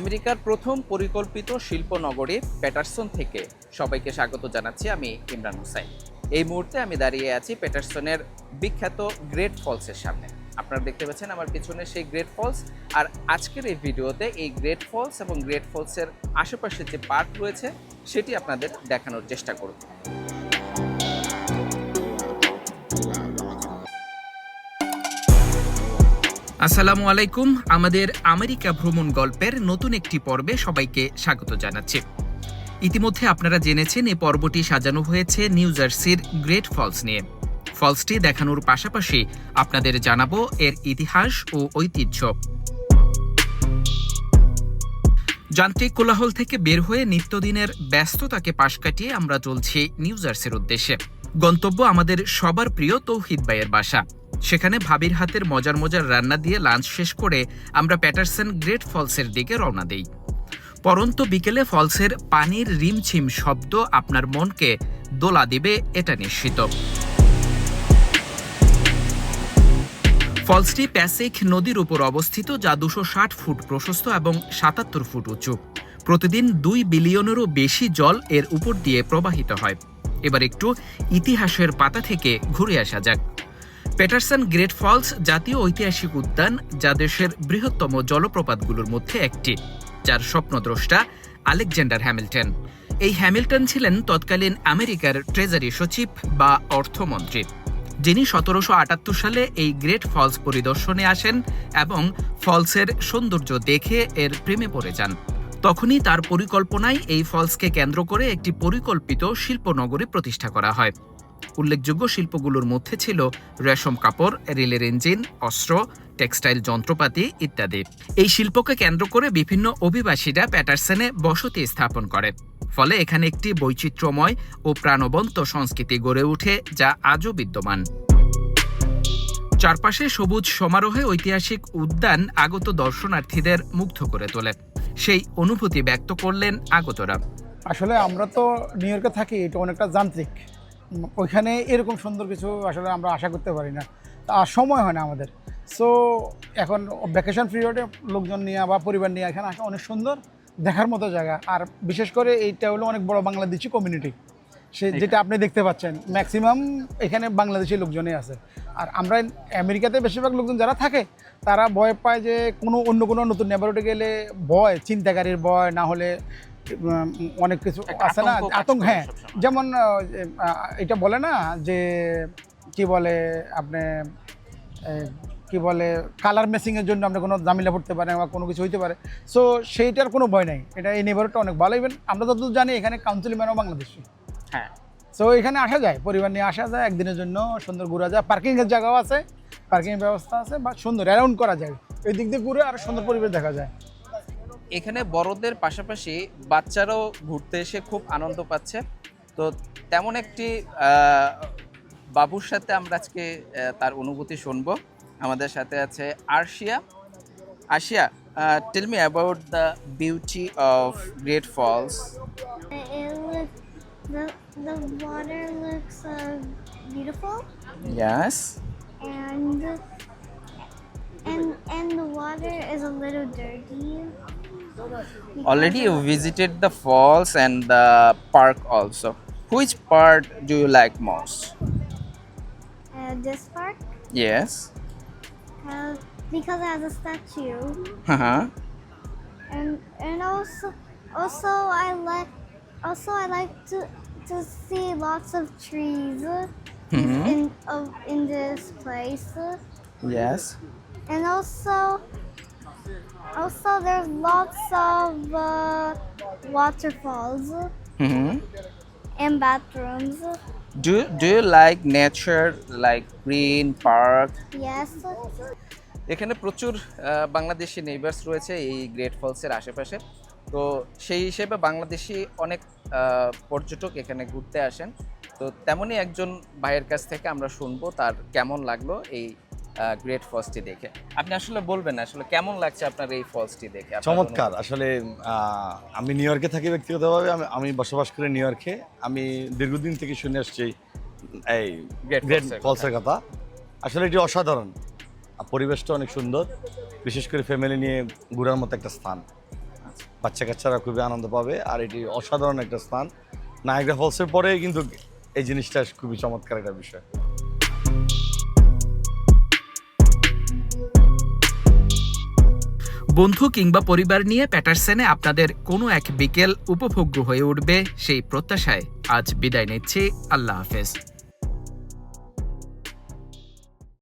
আমেরিকার প্রথম পরিকল্পিত শিল্প নগরী প্যাটারসন থেকে। সবাইকে স্বাগত জানাচ্ছি আমি ইমরান হুসাইন। এই মুহূর্তে আমি দাঁড়িয়ে আছি প্যাটারসনের বিখ্যাত গ্রেট ফলসের সামনে। আপনারা দেখতে পাচ্ছেন আমার পিছনে সেই গ্রেট ফলস। আর আজকের এই ভিডিওতে এই গ্রেট ফলস এবং গ্রেট ফলসের আশেপাশে যে পার্ক রয়েছে, সেটি আপনাদের দেখানোর চেষ্টা করব। আসসালামু আলাইকুম। আমাদের আমেরিকা ভ্রমণ গল্পের নতুন একটি পর্বে সবাইকে স্বাগত জানাচ্ছি। ইতিমধ্যে আপনারা জেনেছেন, এই পর্বটি সাজানো হয়েছে নিউ জার্সির গ্রেট ফলস নিয়ে। ফলসটি দেখানোর পাশাপাশি আপনাদের জানাব এর ইতিহাস ও ঐতিহ্য। যান্ত্রিক কোলাহল থেকে বের হয়ে নিত্যদিনের ব্যস্ততাকে পাশ কাটিয়ে আমরা চলছি নিউ জার্সির উদ্দেশ্যে। গন্তব্য আমাদের সবার প্রিয় তৌহিদ ভাইয়ের বাসা। সেখানে ভাবির হাতের মজার মজার রান্না দিয়ে লাঞ্চ শেষ করে আমরা প্যাটারসন গ্রেট ফলসের দিকে রওনা দেই। পরন্ত বিকেলে ফলসের পানির রিমছিম শব্দ আপনার মনকে দোলা দিবে, এটা নিশ্চিত। ফলসটি প্যাসিক নদীর উপর অবস্থিত, যা দুশো ষাট ফুট প্রশস্ত এবং সাতাত্তর ফুট উঁচু। প্রতিদিন দুই বিলিয়নেরও বেশি জল এর উপর দিয়ে প্রবাহিত হয়। এবার একটু ইতিহাসের পাতা থেকে ঘুরে আসা যাক। পেটারসন গ্রেট ফলস জাতীয় ঐতিহাসিক উদ্যান যা দেশের বৃহত্তম জলপ্রপাতগুলোর মধ্যে একটি, যার স্বপ্নদ্রষ্টা আলেকজান্ডার হ্যামিল্টন। এই হ্যামিল্টন ছিলেন তৎকালীন আমেরিকার ট্রেজারি সচিব বা অর্থমন্ত্রী, যিনি সতেরোশো আটাত্তর সালে এই গ্রেট ফলস পরিদর্শনে আসেন এবং ফলসের সৌন্দর্য দেখে এর প্রেমে পড়ে যান। তখনই তার পরিকল্পনায় এই ফলসকে কেন্দ্র করে একটি পরিকল্পিত শিল্পনগরী প্রতিষ্ঠা করা হয়। উল্লেখযোগ্য শিল্পগুলোর মধ্যে ছিল রেশম কাপড়, রেলের ইঞ্জিন, অস্ত্র, টেক্সটাইল যন্ত্রপাতি ইত্যাদি। এই শিল্পকে কেন্দ্র করে বিভিন্ন অভিবাসীরা প্যাটারসনে বসতি স্থাপন করে। ফলে এখানে একটি বৈচিত্র্যময় ও প্রাণবন্ত সংস্কৃতি গড়ে ওঠে যা আজও বিদ্যমান। চারপাশে সবুজ সমারোহে ঐতিহাসিক উদ্যান আগত দর্শনার্থীদের মুগ্ধ করে তোলে। সেই অনুভূতি ব্যক্ত করলেন আগতরা। আসলে আমরা তো নিউ ইয়র্কে থাকি, এটা অনেকটা যান্ত্রিক। ওইখানে এরকম সুন্দর কিছু আসলে আমরা আশা করতে পারি না। আর সময় হয় না আমাদের। সো এখন ভ্যাকেশন পিরিয়ডে লোকজন নিয়ে বা পরিবার নিয়ে এখানে আসা অনেক সুন্দর দেখার মতো জায়গা। আর বিশেষ করে এইটা হলো অনেক বড় বাংলাদেশি কমিউনিটি সে যেটা আপনি দেখতে পাচ্ছেন ম্যাক্সিমাম এখানে বাংলাদেশি লোকজনই আছে। আর আমরা আমেরিকাতে বেশিরভাগ লোকজন যারা থাকে তারা ভয় পায় যে কোনো অন্য কোনো নতুন নেবারহুডে গেলে ভয় চিন্তাকারীর ভয় না হলে অনেক কিছু আছে না? আতঙ্ক হ্যাঁ। যেমন এটা বলে না যে কি বলে আপনি কি বলে কালার মেসিংয়ের জন্য আপনি কোনো জামিলা পড়তে পারেন বা কোনো কিছু হইতে পারে। সো সেইটার কোনো ভয় নাই। এটা এই নেবারটা অনেক ভালো। ইভেন আমরা যতদূর জানি এখানে কাউন্সিল ম্যানও বাংলাদেশি। হ্যাঁ। সো এখানে আসা যায় পরিবার নিয়ে আসা যায় একদিনের জন্য সুন্দর ঘোরা যায়। পার্কিংয়ের জায়গাও আছে পার্কিংয়ের ব্যবস্থা আছে বা সুন্দর অ্যারাউন্ড করা যায়। এই দিক দিয়ে ঘুরে আর সুন্দর পরিবেশ দেখা যায়। এখানে বড়দের পাশাপাশি বাচ্চারাও ঘুরতে এসে খুব আনন্দ পাচ্ছে। তো তেমন একটি বাবুর সাথে আমরা আজকে তার অনুভূতি শুনব। আমাদের সাথে আছে Arshia. Ashia tell me about the beauty of great falls the the water looks uh, beautiful yes and and and the water is a little dirty. Already you visited the falls and the park also. Which part do you like most? Uh, this part. Yes. Uh, because it has a statue. Uh-huh. And and also also I like also I like to to see lots of trees mm -hmm. in of, in this place. Yes. And also also there's lots of uh, waterfalls hmm and bathrooms. Do do you like nature like green park? Yes. এখানে প্রচুর Bangladeshi neighbours রয়েছে এই great ফলসের আশেপাশে তো সেই হিসেবে বাংলাদেশি অনেক পর্যটক এখানে ঘুরতে আসেন তো তেমনই একজন ভাইয়ের কাছ থেকে আমরা শুনব তার কেমন লাগল এই গ্রেট ফলসটি দেখে। আপনি আসলে বলবেন আসলে কেমন লাগছে আপনার এই ফলসটি দেখে? চমৎকার আসলে আমি নিউ ইয়র্কে থাকি ব্যক্তিগতভাবে আমি আমি বসবাস করি নিউ ইয়র্কে আমি দীর্ঘদিন থেকে শুনে আসছি এই গ্রেট ফলসের কথা। আসলে এটি অসাধারণ। পরিবেশটা অনেক সুন্দর। বিশেষ করে ফ্যামিলি নিয়ে ঘোরার মতো একটা স্থান। বাচ্চা কাচ্চারা খুবই আনন্দ পাবে আর এটি অসাধারণ একটা স্থান। নায়গ্রা ফলসের পরে কিন্তু এই জিনিসটা খুবই চমৎকার একটা বিষয়। বন্ধু কিংবা পরিবার নিয়ে প্যাটারসেনে আপনাদের কোনো এক বিকেল উপভোগ্য হয়ে উঠবে সেই প্রত্যাশায় আজ বিদায় নিচ্ছি। আল্লাহ হাফেজ।